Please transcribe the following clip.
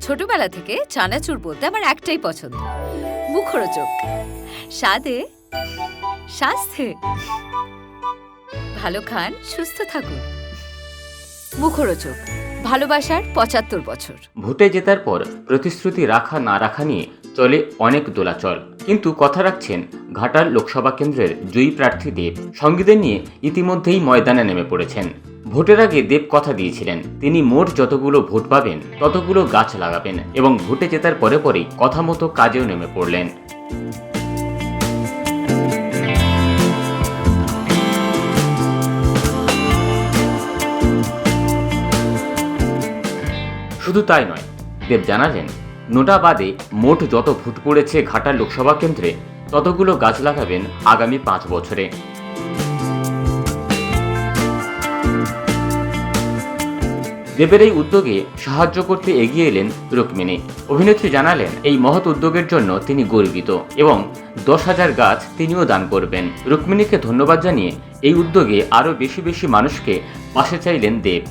ছোটবেলা থেকে চানাচুর বলতে আমার একটাই পছন্দ। মুখরোচক। স্বাদে, স্বাস্থ্যে। ভালো খান, সুস্থ থাকুন। মুখরোচক। ভালোবাসার পঁচাত্তর বছর। ভোটে জেতার পর প্রতিশ্রুতি রাখা না রাখা নিয়ে চলে অনেক দোলাচল। কিন্তু কথা রাখছেন ঘাটাল লোকসভা কেন্দ্রের জয়ী প্রার্থী দেব। সঙ্গীদের নিয়ে ইতিমধ্যেই ময়দানে নেমে পড়েছেন। ভোটের আগে দেব কথা দিয়েছিলেন। তিনি মোট যতগুলো ভোট পাবেন, ততগুলো গাছ লাগাবেন এবং ভোটে জেতার পরে পরেই কথা মতো কাজেও নেমে পড়লেন। শুধু তাই নয়, দেব জানালেন, নোটা বাদে মোট যত ভোট পড়েছে ঘাটাল লোকসভা কেন্দ্রে, ততগুলো গাছ লাগাবেন আগামী পাঁচ বছরে। দেবের এই উদ্যোগে সাহায্য করতে এগিয়ে এলেন রুক্মিণী। অভিনেত্রী জানালেন, এই মহৎ উদ্যোগের জন্য তিনি গর্বিত এবং দশ হাজার গাছ তিনিও দান করবেন। রুক্মিণীকে ধন্যবাদ জানিয়ে এই উদ্যোগে আরও বেশি বেশি মানুষকে পাশে চাইলেন দেব।